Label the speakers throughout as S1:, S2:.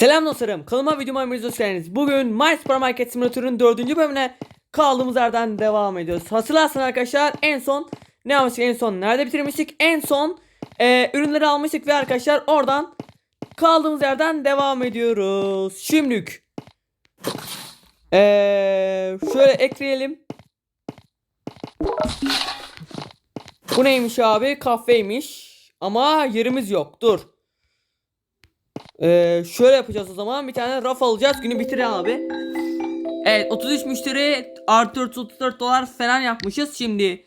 S1: Selam dostlarım. Kanalıma videoma hepiniz hoş geldiniz. Bugün My Supermarket Simulator'ın 4. bölümüne kaldığımız yerden devam ediyoruz. Hatırlarsın arkadaşlar en son ne yapmıştık en son nerede bitirmiştik? En son e, ürünleri almıştık ve arkadaşlar oradan kaldığımız yerden devam ediyoruz. Şimdilik e, şöyle ekleyelim. Bu neymiş abi? Kahveymiş. Ama yerimiz yok. Dur. Ee, şöyle yapacağız o zaman. Bir tane raf alacağız. Günü bitir abi. Evet 33 müşteri artı 34 dolar falan yapmışız şimdi.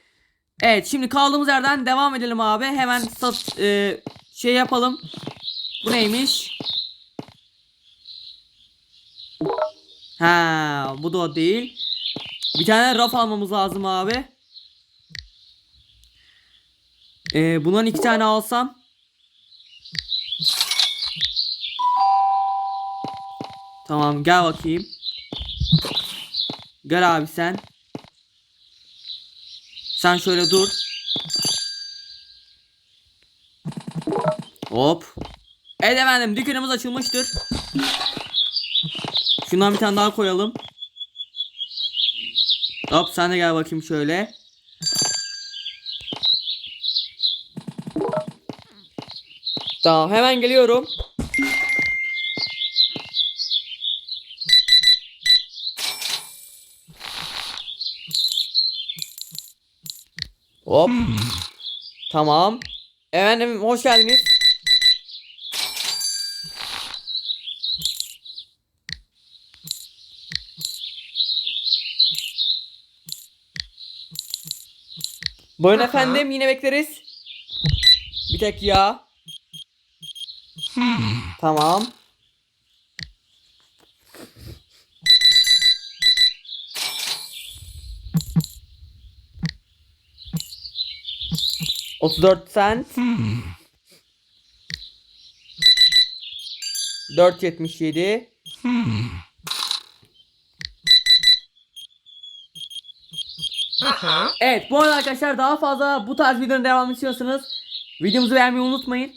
S1: Evet şimdi kaldığımız yerden devam edelim abi. Hemen sat e, şey yapalım. Bu neymiş? Ha bu da o değil. Bir tane raf almamız lazım abi. Ee, bundan iki tane alsam. Tamam gel bakayım. Gel abi sen. Sen şöyle dur. Hop. Evet efendim dükkanımız açılmıştır. Şundan bir tane daha koyalım. Hop sen de gel bakayım şöyle. Tamam hemen geliyorum. Hop. Tamam. Efendim hoş geldiniz. Buyurun
S2: Aha.
S1: efendim yine bekleriz. Bir tek ya. Tamam. Otuz dört sent. Dört yetmiş yedi.
S2: Aha.
S1: Evet bu arada arkadaşlar daha fazla bu tarz videonun devamını istiyorsanız videomuzu beğenmeyi unutmayın.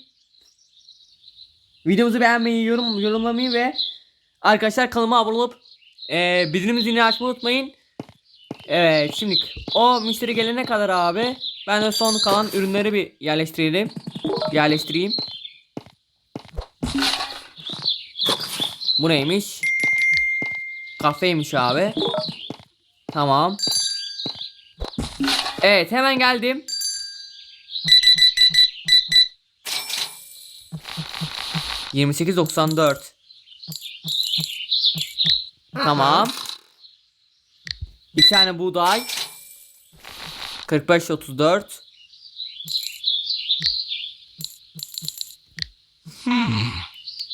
S1: Videomuzu beğenmeyi, yorum, yorumlamayı ve arkadaşlar kanalıma abone olup e, bildirim zilini açmayı unutmayın. Evet şimdi o müşteri gelene kadar abi ben de son kalan ürünleri bir yerleştirelim. Yerleştireyim. Bu neymiş? Kafeymiş abi. Tamam. Evet hemen geldim. Yirmi sekiz doksan dört. Tamam. Bir tane buğday. 45 34.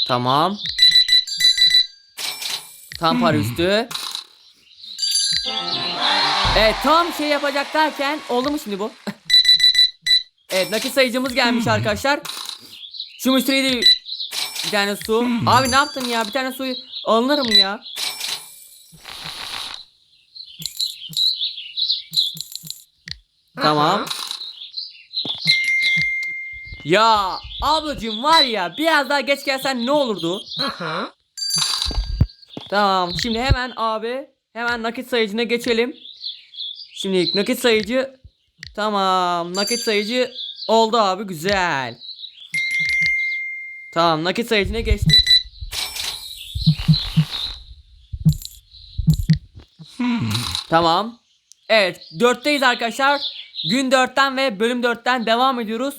S1: Tamam. Tam para üstü. Evet tam şey yapacak derken oldu mu şimdi bu? evet nakit sayıcımız gelmiş arkadaşlar. Şu müşteriye de bir tane su. Abi ne yaptın ya? Bir tane suyu alınır mı ya? Tamam. Ya ablacığım var ya biraz daha geç gelsen ne olurdu? Tamam şimdi hemen abi hemen nakit sayıcına geçelim. Şimdi nakit sayıcı tamam nakit sayıcı oldu abi güzel. Tamam nakit sayıcına geçtik. Tamam. Evet 4'teyiz arkadaşlar. Gün 4'ten ve bölüm 4'ten devam ediyoruz.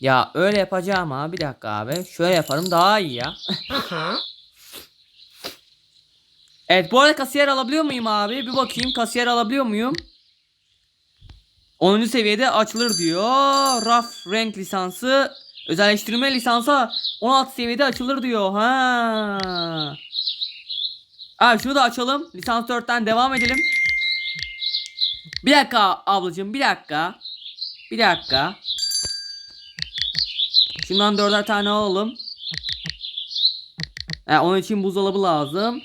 S1: Ya öyle yapacağım abi bir dakika abi. Şöyle yaparım daha iyi ya. Evet bu arada kasiyer alabiliyor muyum abi? Bir bakayım kasiyer alabiliyor muyum? 10. seviyede açılır diyor. Raf renk lisansı özelleştirme lisansı 16 seviyede açılır diyor. Ha. Abi şunu da açalım. Lisans 4'ten devam edelim. Bir dakika ablacığım bir dakika. Bir dakika. Şundan dörder tane alalım. E, onun için buzdolabı lazım.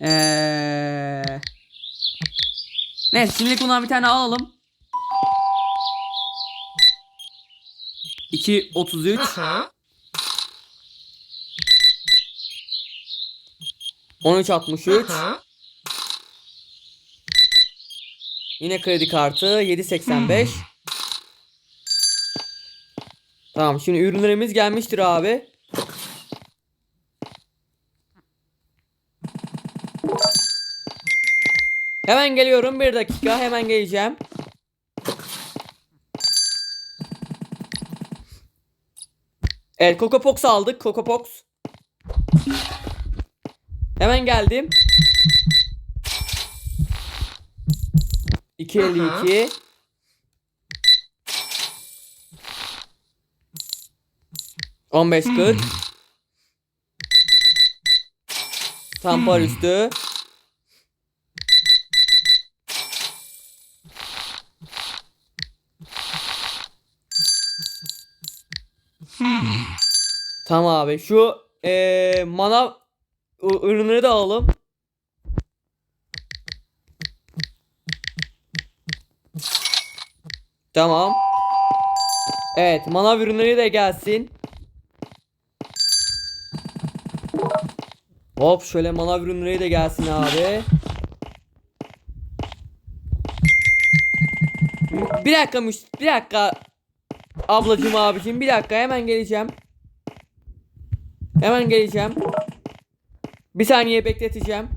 S1: Eee... Neyse şimdilik bundan bir tane alalım. 2 33
S2: Uh-huh.
S1: 13 63
S2: Uh-huh.
S1: Yine kredi kartı 785. Tamam şimdi ürünlerimiz gelmiştir abi. Hemen geliyorum bir dakika hemen geleceğim. Evet Coco Pox aldık Coco Pox. Hemen geldim. 252 15 40 Tampar üstü. Tamam abi. Şu eee mana ı- ürünleri de alalım. Tamam. Evet manav ürünleri de gelsin. Hop şöyle manav ürünleri de gelsin abi. Bir dakika müş- bir dakika ablacım abicim bir dakika hemen geleceğim. Hemen geleceğim. Bir saniye bekleteceğim.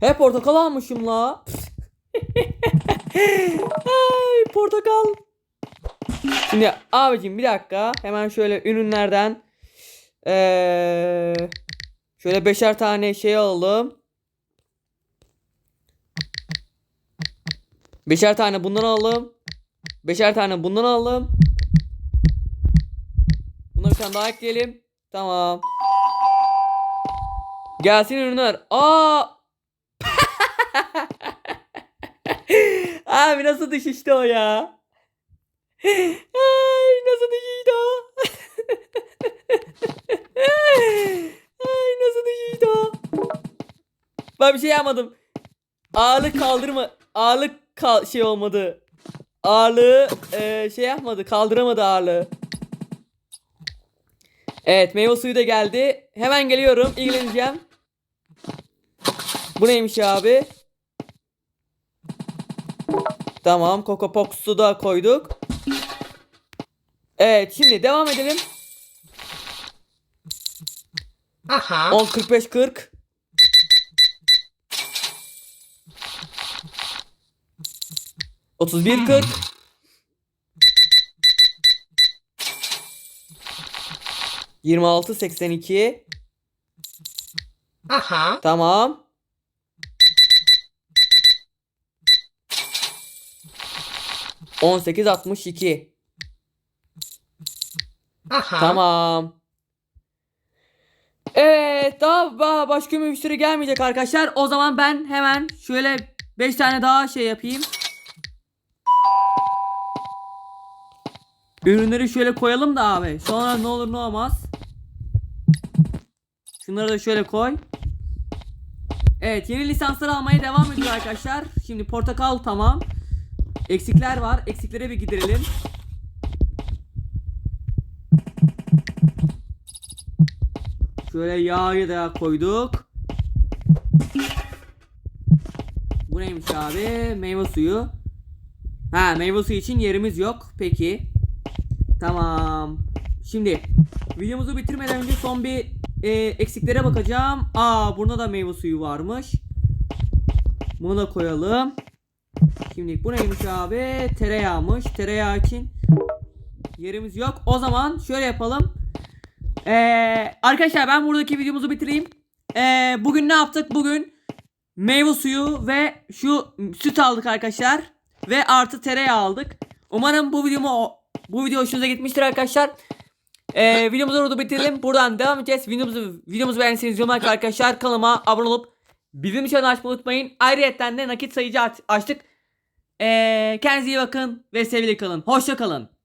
S1: Hep portakal almışım la. Ay portakal. Şimdi abicim bir dakika hemen şöyle ürünlerden eee şöyle beşer tane şey alalım. Beşer tane bundan alalım. Beşer tane bundan alalım. Buna bir tane daha ekleyelim. Tamam. Gelsin ürünler. Aa! Abi nasıl düşüştü o ya? Ay nasıl düşüştü o? Ay nasıl düşüştü o? Ben bir şey yapmadım. Ağırlık kaldırma. Ağırlık kal şey olmadı. Ağırlığı eee, şey yapmadı. Kaldıramadı ağırlığı. Evet meyve suyu da geldi. Hemen geliyorum. ilgileneceğim. Bu neymiş abi? Tamam. Coco Pox'u da koyduk. Evet şimdi devam edelim.
S2: Uh-huh.
S1: 10 45 40. Otuz bir kırk. Yirmi altı seksen iki.
S2: Uh-huh.
S1: Tamam. On sekiz altmış iki.
S2: Uh-huh.
S1: Tamam. Evet daha ba- başka bir müşteri gelmeyecek arkadaşlar. O zaman ben hemen şöyle 5 tane daha şey yapayım. Ürünleri şöyle koyalım da abi. Sonra ne olur ne olmaz. Şunları da şöyle koy. Evet yeni lisansları almaya devam ediyor arkadaşlar. Şimdi portakal tamam. Eksikler var. Eksiklere bir giderelim. Şöyle yağı da koyduk. Bu neymiş abi? Meyve suyu. Ha meyve suyu için yerimiz yok. Peki. Tamam. Şimdi videomuzu bitirmeden önce son bir e, eksiklere bakacağım. Aa burada da meyve suyu varmış. Bunu da koyalım. Şimdi bu neymiş abi? Tereyağmış. Tereyağı için yerimiz yok. O zaman şöyle yapalım. Ee, arkadaşlar ben buradaki videomuzu bitireyim. Ee, bugün ne yaptık? Bugün meyve suyu ve şu süt aldık arkadaşlar. Ve artı tereyağı aldık. Umarım bu videomu bu video hoşunuza gitmiştir arkadaşlar. Ee, videomuzu burada bitirelim. Buradan devam edeceğiz. Videomuzu, videomuzu beğendiyseniz yorum like arkadaşlar. Kanalıma abone olup bizim için açmayı unutmayın. Ayrıca de nakit sayıcı aç- açtık. Ee, kendinize iyi bakın ve sevgili kalın. Hoşça kalın.